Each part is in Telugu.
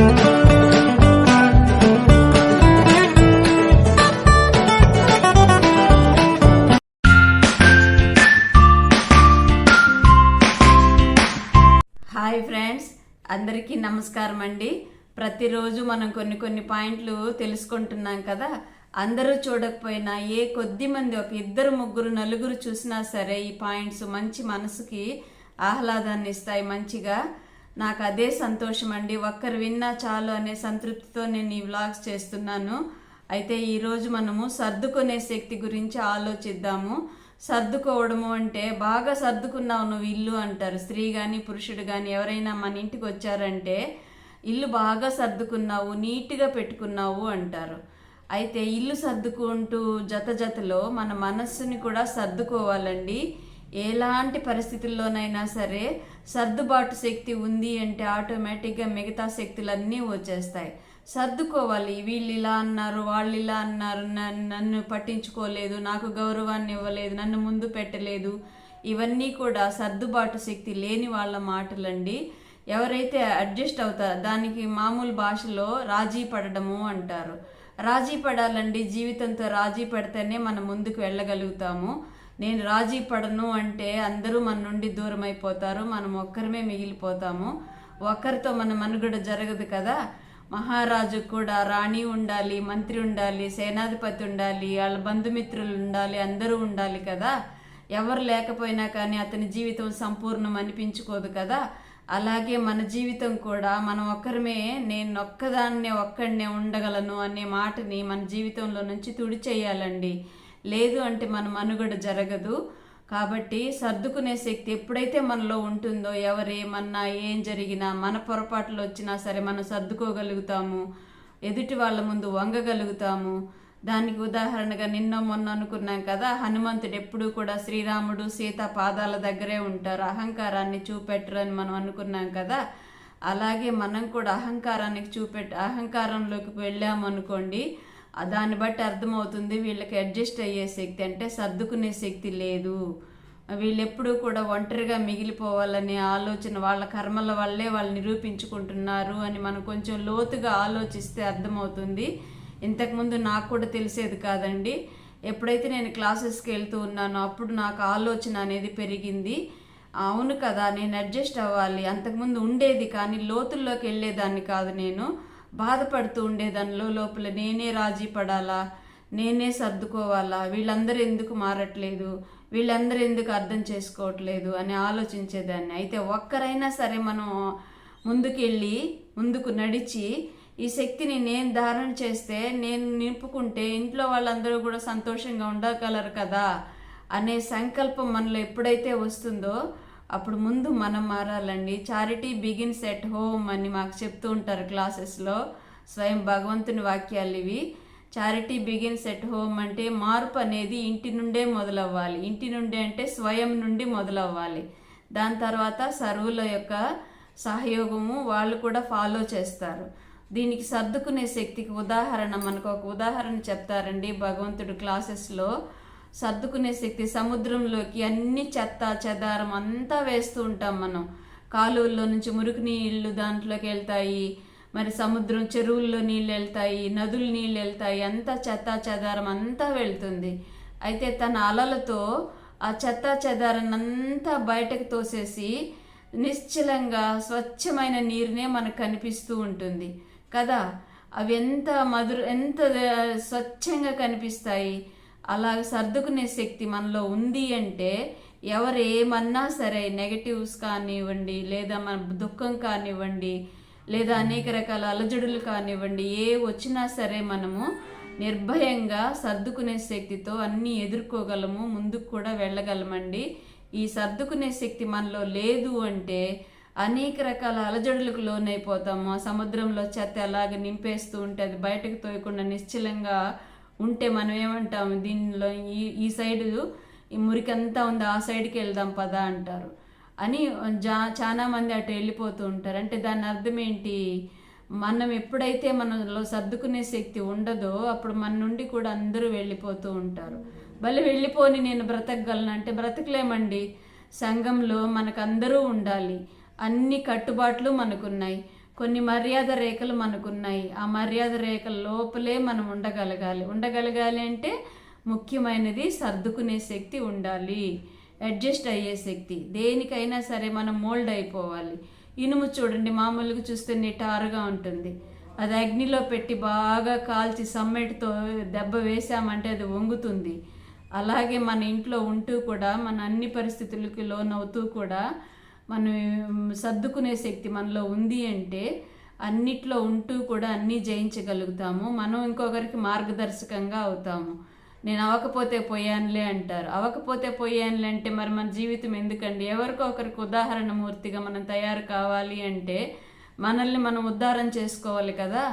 హాయ్ ఫ్రెండ్స్ అందరికీ నమస్కారం అండి. ప్రతిరోజు మనం కొన్ని కొన్ని పాయింట్లు తెలుసుకుంటున్నాం కదా. అందరూ చూడకపోయినా ఏ కొద్ది మంది ఒక ఇద్దరు ముగ్గురు నలుగురు చూసినా సరే ఈ పాయింట్స్ మంచి మనసుకి ఆహ్లాదాన్ని ఇస్తాయి మంచిగా నాకు అదే సంతోషం అండి ఒక్కరు విన్నా చాలు అనే సంతృప్తితో నేను ఈ వ్లాగ్స్ చేస్తున్నాను. అయితే ఈరోజు మనము సర్దుకునే శక్తి గురించి ఆలోచిద్దాము. సర్దుకోవడము అంటే బాగా సర్దుకున్నావు నువ్వు ఇల్లు అంటారు. స్త్రీ కానీ పురుషుడు కానీ ఎవరైనా మన ఇంటికి వచ్చారంటే ఇల్లు బాగా సర్దుకున్నావు నీట్గా పెట్టుకున్నావు అంటారు. అయితే ఇల్లు సర్దుకుంటూ జత జతలో మన మనస్సుని కూడా సర్దుకోవాలండి. ఎలాంటి పరిస్థితుల్లోనైనా సరే సర్దుబాటు శక్తి ఉంది అంటే ఆటోమేటిక్గా మిగతా శక్తులన్నీ వచ్చేస్తాయి. సర్దుకోవాలి. వీళ్ళు ఇలా అన్నారు వాళ్ళు ఇలా అన్నారు నన్ను నన్ను పట్టించుకోలేదు నాకు గౌరవాన్ని ఇవ్వలేదు నన్ను ముందు పెట్టలేదు. ఇవన్నీ కూడా సర్దుబాటు శక్తి లేని వాళ్ళ మాటలండి. ఎవరైతే అడ్జస్ట్ అవుతారో దానికి మామూలు భాషలో రాజీ పడడము అంటారు. రాజీ పడాలండి. జీవితంతో రాజీ పడితేనే మనం ముందుకు వెళ్ళగలుగుతాము. నేను రాజీ పడను అంటే అందరూ మన నుండి దూరం అయిపోతారు మనం ఒక్కరమే మిగిలిపోతాము. ఒక్కరితో మన మనుగడ జరగదు కదా. మహారాజు కూడా రాణి ఉండాలి మంత్రి ఉండాలి సేనాధిపతి ఉండాలి వాళ్ళ బంధుమిత్రులు ఉండాలి అందరూ ఉండాలి కదా. ఎవరు లేకపోయినా కానీ అతని జీవితం సంపూర్ణం అనిపించుకోదు కదా. అలాగే మన జీవితం కూడా మనం ఒక్కరమే నేను ఒక్కదాన్నే ఒక్కడనే ఉండగలను అనే మాటని మన జీవితంలో నుంచి తుడిచేయాలండి. లేదు అంటే మన మనుగడ జరగదు. కాబట్టి సర్దుకునే శక్తి ఎప్పుడైతే మనలో ఉంటుందో ఎవరేమన్నా ఏం జరిగినా మన పొరపాట్లు వచ్చినా సరే మనం సర్దుకోగలుగుతాము. ఎదుటి వాళ్ళ ముందు వంగగలుగుతాము. దానికి ఉదాహరణగా నిన్న మొన్న అనుకున్నాం కదా హనుమంతుడు ఎప్పుడూ కూడా శ్రీరాముడు సీత పాదాల దగ్గరే ఉంటారు. అహంకారాన్ని చూపెట్టరని మనం అనుకున్నాం కదా. అలాగే మనం కూడా అహంకారానికి చూపెట్ అహంకారంలోకి వెళ్ళాము అనుకోండి దాన్ని బట్టి అర్థమవుతుంది వీళ్ళకి అడ్జస్ట్ అయ్యే శక్తి అంటే సర్దుకునే శక్తి లేదు. వీళ్ళెప్పుడూ కూడా ఒంటరిగా మిగిలిపోవాలనే ఆలోచన వాళ్ళ కర్మల వల్లే వాళ్ళు నిరూపించుకుంటున్నారు అని మనం కొంచెం లోతుగా ఆలోచిస్తే అర్థమవుతుంది. ఇంతకుముందు నాకు కూడా తెలిసేది కాదండి. ఎప్పుడైతే నేను క్లాసెస్కి వెళ్తూ ఉన్నానో అప్పుడు నాకు ఆలోచన అనేది పెరిగింది. అవును కదా నేను అడ్జస్ట్ అవ్వాలి. అంతకుముందు ఉండేది కానీ లోతుల్లోకి వెళ్ళేదాన్ని కాదు నేను. బాధపడుతూ ఉండేదానిలో లోపల నేనే రాజీ పడాలా? నేనే సర్దుకోవాలా? వీళ్ళందరూ ఎందుకు మారట్లేదు? వీళ్ళందరూ ఎందుకు అర్థం చేసుకోవట్లేదు? అని ఆలోచించేదాన్ని. అయితే ఒక్కరైనా సరే మనం ముందుకెళ్ళి ముందుకు నడిచి ఈ శక్తిని నేను ధారణ చేస్తే నేను నింపుకుంటే ఇంట్లో వాళ్ళందరూ కూడా సంతోషంగా ఉండగలరు కదా? అనే సంకల్పం మనలో ఎప్పుడైతే వస్తుందో అప్పుడు ముందు మనం మారాలండి. చారిటీ బిగిన్స్ ఎట్ హోమ్ అని మాకు చెప్తూ ఉంటారు క్లాసెస్లో. స్వయం భగవంతుని వాక్యాలు ఇవి. చారిటీ బిగిన్స్ ఎట్ హోమ్ అంటే మార్పు అనేది ఇంటి నుండే మొదలవ్వాలి. ఇంటి నుండి అంటే స్వయం నుండి మొదలవ్వాలి. దాని తర్వాత సర్వుల యొక్క సహయోగము వాళ్ళు కూడా ఫాలో చేస్తారు. దీనికి సర్దుకునే శక్తికి ఉదాహరణ మనకు ఒక ఉదాహరణ చెప్తారండి భగవంతుడు క్లాసెస్లో. సర్దుకునే శక్తి సముద్రంలోకి అన్ని చెత్త చెదారం అంతా వేస్తూ ఉంటాం మనం. కాలువల్లో నుంచి మురికి నీళ్ళు దాంట్లోకి వెళ్తాయి. మరి సముద్రం చెరువుల్లో నీళ్ళు వెళ్తాయి నదులు నీళ్ళు వెళ్తాయి అంతా చెత్త చెదారం అంతా వెళ్తుంది. అయితే తన అలలతో ఆ చెత్త చెదారం అంతా బయటకు తోసేసి నిశ్చలంగా స్వచ్ఛమైన నీరునే మనకు కనిపిస్తూ ఉంటుంది. కదా? అవి ఎంత మధుర ఎంత స్వచ్ఛంగా కనిపిస్తాయి? అలా సర్దుకునే శక్తి మనలో ఉంది అంటే ఎవరు ఏమన్నా సరే నెగటివ్స్ కానివ్వండి లేదా మన దుఃఖం కానివ్వండి లేదా అనేక రకాల అలజడులు కానివ్వండి ఏ వచ్చినా సరే మనము నిర్భయంగా సర్దుకునే శక్తితో అన్నీ ఎదుర్కోగలము ముందుకు కూడా వెళ్ళగలమండి. ఈ సర్దుకునే శక్తి మనలో లేదు అంటే అనేక రకాల అలజడులకు లోనైపోతాము. ఆ సముద్రంలో చెత్త అలాగే నింపేస్తూ ఉంటే అది బయటకు తోయకుండా నిశ్చలంగా ఉంటే మనం ఏమంటాము దీనిలో ఈ ఈ సైడు ఈ మురికంతా ఉంది ఆ సైడ్కి వెళ్దాం పదా అంటారు. అని జా చాలామంది అటు వెళ్ళిపోతూ ఉంటారు. అంటే దాని అర్థం ఏంటి? మనం ఎప్పుడైతే మనలో సర్దుకునే శక్తి ఉండదో అప్పుడు మన నుండి కూడా అందరూ వెళ్ళిపోతూ ఉంటారు. భలే వెళ్ళిపోని నేను బ్రతకగలను. అంటే బ్రతకలేమండి. సంఘంలో మనకు అందరూ ఉండాలి. అన్ని కట్టుబాట్లు మనకున్నాయి. కొన్ని మర్యాద రేఖలు మనకున్నాయి. ఆ మర్యాద రేఖల లోపలే మనం ఉండగలగాలి. ఉండగలగాలి అంటే ముఖ్యమైనది సర్దుకునే శక్తి ఉండాలి. అడ్జస్ట్ అయ్యే శక్తి. దేనికైనా సరే మనం మోల్డ్ అయిపోవాలి. ఇనుము చూడండి మామూలుగా చూస్తే నిటారుగా ఉంటుంది. అది అగ్నిలో పెట్టి బాగా కాల్చి సమ్మెటితో దెబ్బ వేసామంటే అది వంగుతుంది. అలాగే మన ఇంట్లో ఉంటూ కూడా మన అన్ని పరిస్థితులకి లోనవుతూ కూడా మనం సర్దుకునే శక్తి మనలో ఉంది అంటే అన్నిట్లో ఉంటూ కూడా అన్నీ జయించగలుగుతాము. మనం ఇంకొకరికి మార్గదర్శకంగా అవుతాము. నేను అవకపోతే పోయానులే అంటారు. అవకపోతే పోయానులే అంటే మరి మన జీవితం ఎందుకండి? ఎవరికో ఒకరికి ఉదాహరణ మూర్తిగా మనం తయారు కావాలి అంటే మనల్ని మనం ఉద్ధారం చేసుకోవాలి కదా?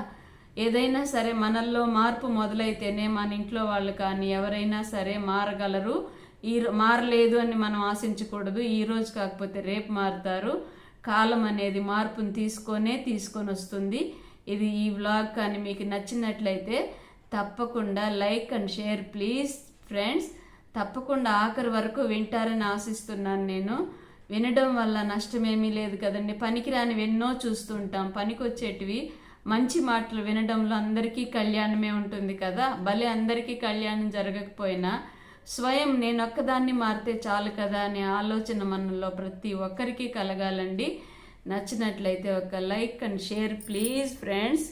ఏదైనా సరే మనల్లో మార్పు మొదలైతేనే మన ఇంట్లో వాళ్ళు కానీ ఎవరైనా సరే మారగలరు. ఈ మారలేదు అని మనం ఆశించకూడదు. ఈ రోజు కాకపోతే రేపు మారుతారు. కాలం అనేది మార్పును తీసుకొనే తీసుకొని వస్తుంది. ఇది ఈ వ్లాగ్ కానీ మీకు నచ్చినట్లయితే తప్పకుండా like and share please friends. తప్పకుండా ఆఖరి వరకు వింటారని ఆశిస్తున్నాను నేను. వినడం వల్ల నష్టమేమీ లేదు కదండి. పనికిరానివి ఎన్నో చూస్తుంటాం పనికొచ్చేటివి మంచి మాటలు వినడంలో అందరికీ కళ్యాణమే ఉంటుంది కదా. భలే అందరికీ కళ్యాణం జరగకపోయినా స్వయం నేను ఒక్కదాన్ని మారితే చాలు కదా అనే ఆలోచన మనలో ప్రతి ఒక్కరికి కలగాలండి. నచ్చినట్లయితే ఒక like and share please friends.